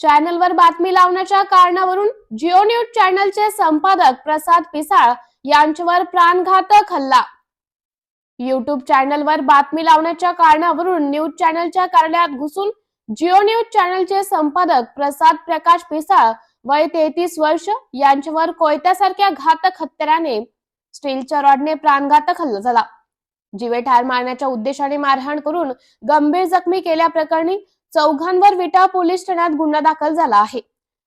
चॅनलवर बातमी लावण्याच्या कारणावरून जिओ न्यूज चॅनलचे संपादक प्रसाद पिसाळ यांच्यावर प्राणघातक हल्ला. युट्यूब चॅनलवर बातमी लावण्याच्या कारणावरून न्यूज चॅनलच्या कार्यालयात घुसून जिओ न्यूज चॅनलचे संपादक प्रसाद प्रकाश पिसाळ वय तेहतीस वर्ष यांच्यावर कोयत्यासारख्या घातक हत्याराने स्टीलच्या रॉडने प्राणघातक हल्ला झाला. जीवे ठार मारण्याच्या उद्देशाने मारहाण करून गंभीर जखमी केल्याप्रकरणी चौघांवर विटा पोलीस ठाण्यात गुन्हा दाखल झाला आहे.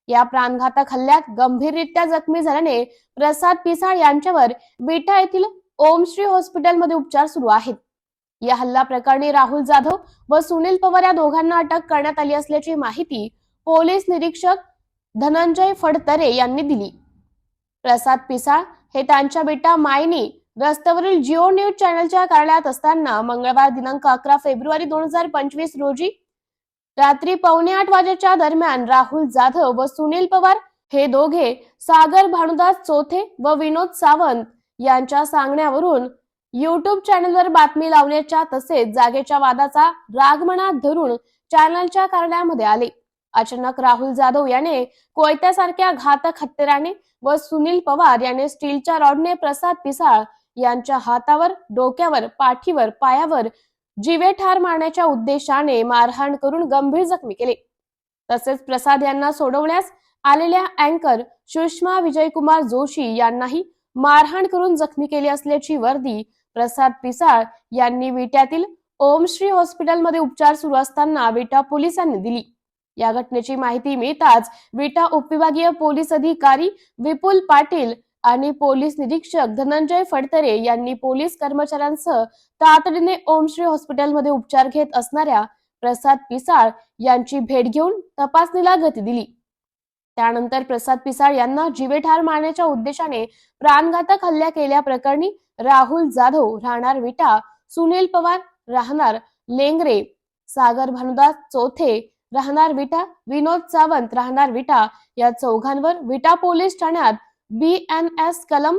या प्राणघातक हल्ल्यात गंभीररित्या जखमी झाल्याने प्रसाद पिसाळ यांच्यावर विटा येथील ओमश्री हॉस्पिटलमध्ये उपचार सुरू आहेत. या हल्ला प्रकरणी राहुल जाधव व सुनील पवार या दोघांना अटक करण्यात आली असल्याची माहिती पोलीस निरीक्षक धनंजय फडतरे यांनी दिली. प्रसाद पिसाळ हे त्यांच्या बेटा मायनी रस्त्यावरील जिओ न्यूज चॅनलच्या कार्यालयात असताना मंगळवार दिनांक अकरा फेब्रुवारी दोन हजार पंचवीस रोजी रात्री पावणे आठ वाजेच्या दरम्यान राहुल जाधव व सुनील पवार हे दोघे सागर भानुदास चोथे व विनोद सावंत यांच्या सांगण्यावरून युट्यूब चॅनलवर बातमी लावण्याच्या तसेच जागेच्या वादाचा राग मनात धरून चॅनलच्या कार्यालयामध्ये आले. अचानक राहुल जाधव याने कोयत्यासारख्या घातक हत्याराने व सुनील पवार याने स्टीलच्या रॉडने प्रसाद पिसाळ यांच्या हातावर डोक्यावर पाठीवर पायावर जीवे ठार मारण्याच्या उद्देशाने मारहाण करून गंभीर जखमी केले. तसेच प्रसाद यांना सोडवण्यास आलेल्या अँकर सुषमा विजयकुमार जोशी यांनाही मारहाण करून जखमी केली असल्याची वर्दी प्रसाद पिसाळ यांनी विट्यातील ओमश्री हॉस्पिटलमध्ये उपचार सुरू असताना विटा पोलिसांनी दिली. या घटनेची माहिती मिळताच विटा उपविभागीय पोलीस अधिकारी विपुल पाटील आणि पोलीस निरीक्षक धनंजय फडतरे यांनी पोलीस कर्मचाऱ्यांसह तातडीने ओमश्री हॉस्पिटलमध्ये उपचार घेत असणाऱ्या प्रसाद पिसाळ यांची भेट घेऊन तपासणीला गती दिली. त्यानंतर प्रसाद पिसाळ यांना जीवेठार मारण्याच्या उद्देशाने प्राणघातक हल्ला केल्याप्रकरणी राहुल जाधव राहणार विटा सुनील पवार राहणार लेंगरे सागर भानुदास चौथे राहणार विटा विनोद सावंत राहणार विटा या चौघांवर विटा पोलीस ठाण्यात बी एन एस कलम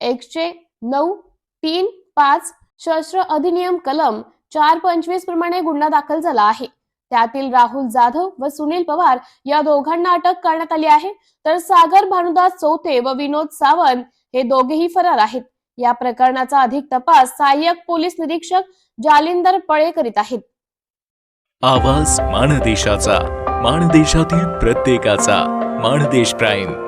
एकशे नऊ तीन पाच शस्त्र अधिनियम कलम चार पंचवीस प्रमाणे गुन्हा दाखल झाला आहे. त्यातील राहुल जाधव व सुनील पवार या दोघांना अटक करण्यात आली आहे. तर सागर भानुदास चौथे व विनोद सावंत हे दोघेही फरार आहेत. या प्रकरणाचा अधिक तपास सहाय्यक पोलीस निरीक्षक जालिंदर पळे करीत आहेत. आवाज माणदेशाचा माणदेशातील प्रत्येकाचा माणदेश प्राईम.